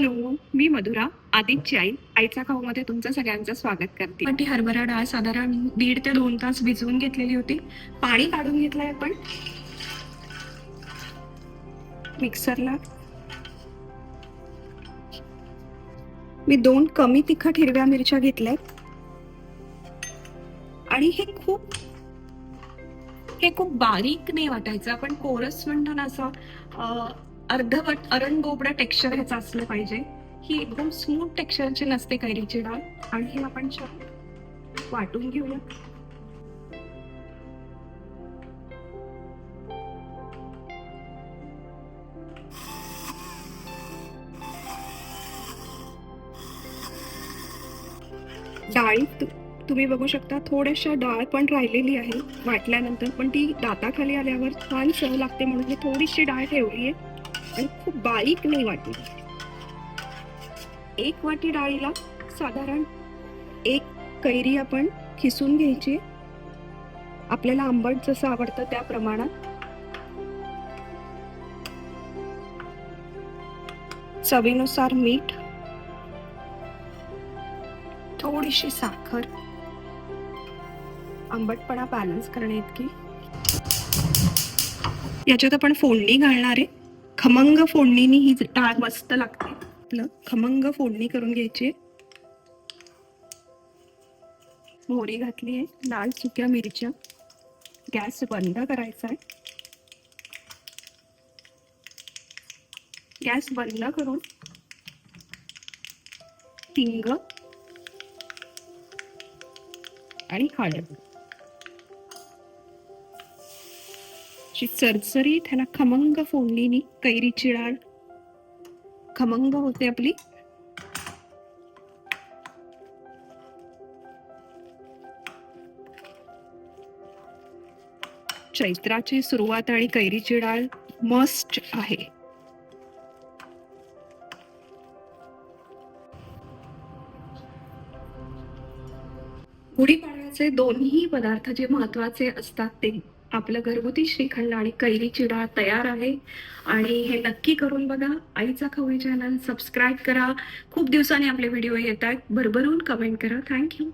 Hello मी मधुरा आदित्य आई आईचा खाऊ मध्ये तुमचं सगळ्यांचं स्वागत करते. पण ती हरभरा डाळ साधारण दीड ते दोन तास भिजवून घेतलेली होती. पाणी काढून घेतलंय आपण. मिक्सरला. मी दोन कमी तिखट हिरव्या मिरच्या घेतल्यात आणि हे खूप हे खूप बारीक नाही वाटायचं. आपण कोरस म्हणतो ना असं अर्धवट अरणगोबडा टेक्स्चर ह्याचं असलं पाहिजे. ही एकदम स्मूथ टेक्स्चरची नसते कैरीची डाळ. आणि हे आपण छान वाटून घेऊया. डाळी तु- तुम्ही बघू शकता थोड्याशा डाळ पण राहिलेली आहे. वाटल्यानंतर पण ती दाताखाली आल्यावर छान चव लागते म्हणून मी थोडीशी डाळ ठेवली आहे आणि खूप बारीक नाही वाटली एक वाटी डाळीला साधारण एक कैरी आपण खिसून घ्यायची. आपल्याला आंबट जसं आवडतं त्या प्रमाणात. चवीनुसार मीठ. थोडीशी साखर. आंबटपणा बॅलन्स करणे इतकी याच्यात आपण फोडणी घालणार आहे. खमंग फोडणीनी ही डाळ मस्त लागते. आपलं खमंग फोडणी करून घ्यायची. मोहरी घातली आहे. लाल सुक्या मिरच्या. गॅस बंद करायचा आहे. गॅस बंद करून हिंग आणि हळद. अशी चरचरी त्याला खमंग फोडणीनी कैरीची डाळ खमंग होते आपली. चैत्राची सुरुवात आणि कैरीची डाळ मस्ट आहे. गुढीपाडव्याचे दोन्ही पदार्थ जे महत्त्वाचे असतात ते आपलं घरगुती श्रीखंड आणि कैरी चिडा तयार आहे. आणि हे नक्की करून बघा. आईचा खवळी चॅनल सबस्क्राईब करा. खूप दिवसांनी आपले व्हिडिओ येत आहेत. भरभरून कमेंट करा. थँक्यू